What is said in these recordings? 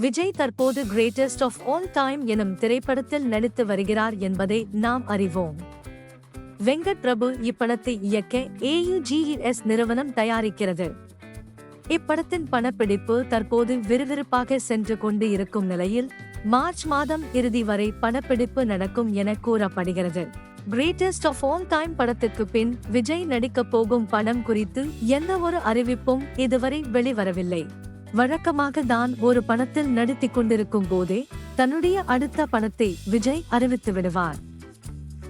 விஜய் தற்போது greatest of all time எனும் திரைப்படத்தில் நடித்து வருகிறார் என்பதை நாம் அறிவோம். வெங்கட் பிரபு இப்படத்தை இயக்க ஏயுஜிஎஸ் நிறுவனம் தயாரிக்கிறது. இப்படத்தின் பணப்பிடிப்பு தற்போது விறுவிறுப்பாக சென்று கொண்டு இருக்கும் நிலையில் மார்ச் மாதம் இறுதி வரை பணப்பிடிப்பு நடக்கும் என கூறப்படுகிறது. கிரேட்டஸ்ட் ஆஃப் ஆல் டைம் படத்துக்கு பின் விஜய் நடிக்கப் போகும் படம் குறித்து எந்த ஒரு அறிவிப்பும் இதுவரை வெளிவரவில்லை. வழக்கமாக தான் ஒரு பணத்தில் நடித்துக் கொண்டிருக்கும் போதே தன்னுடைய அடுத்த பணத்தை விஜய் அறிவித்து விடுவார்.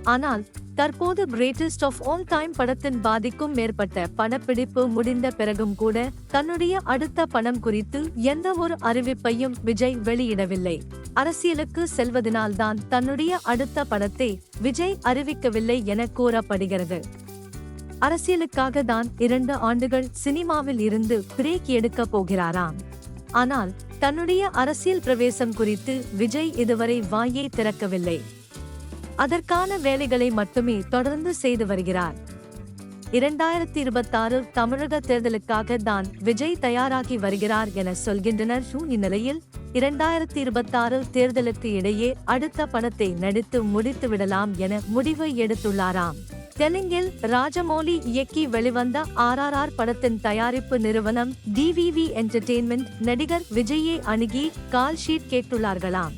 ஆனால் தற்போது கிரேட்டஸ்ட் ஆஃப் ஆல் டைம் படத்தின் பாதிக்கும் மேற்பட்ட படப்பிடிப்பு முடிந்த பிறகும் கூட தன்னுடைய அடுத்த பணம் குறித்து எந்த ஒரு அறிவிப்பையும் விஜய் வெளியிடவில்லை. அரசியலுக்கு செல்வதனால்தான் தன்னுடைய அடுத்த படத்தை விஜய் அறிவிக்கவில்லை என கூறப்படுகிறது. அரசியலுக்காக தான் இரண்டு ஆண்டுகள் சினிமாவில் இருந்து பிரேக் எடுக்க போகிறாராம். ஆனால் தன்னுடைய அரசியல் பிரவேசம் குறித்து விஜய் இதுவரை வாயை திறக்கவில்லை. அதற்கான வேலைகளை மட்டுமே தொடர்ந்து செய்து வருகிறார். இரண்டாயிரத்தி இருபத்தாறு தமிழக தேர்தலுக்காக தான் விஜய் தயாராகி வருகிறார் என சொல்கின்றனர் இந்நிலையில் இரண்டாயிரத்தி இருபத்தாறு தேர்தலுக்கு இடையே அடுத்த படத்தை நடித்து முடித்து விடலாம் என முடிவு எடுத்துள்ளாராம். தெலுங்கில் ராஜமௌலி இயக்கி வெளிவந்த ஆர்ஆர்ஆர் படத்தின் தயாரிப்பு நிறுவனம் டிவிவி என்டர்டெயின்மெண்ட் நடிகர் விஜயை அணுகி கால் ஷீட் கேட்டுள்ளார்களாம்.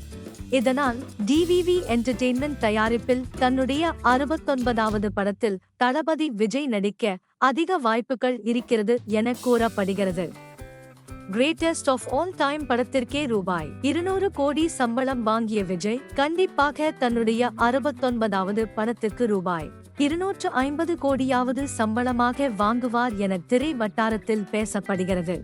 இதனால் டிவிவி என்டர்டெயின்மெண்ட் தயாரிப்பில் தன்னுடைய அறுபத்தொன்பதாவது படத்தில் தளபதி விஜய் நடிக்க அதிக வாய்ப்புகள் இருக்கிறது என கூறப்படுகிறது. கிரேட்டஸ்ட் ஆஃப் ஆல் டைம் படத்திற்கே ரூபாய். இருநூறு கோடி சம்பளம் வாங்கிய விஜய் கண்டிப்பாக தன்னுடைய அறுபத்தொன்பதாவது படத்திற்கு ரூபாய். இருநூற்று ஐம்பது கோடியாவது சம்பளமாக வாங்குவார் என திரை வட்டாரத்தில் பேசப்படுகிறது.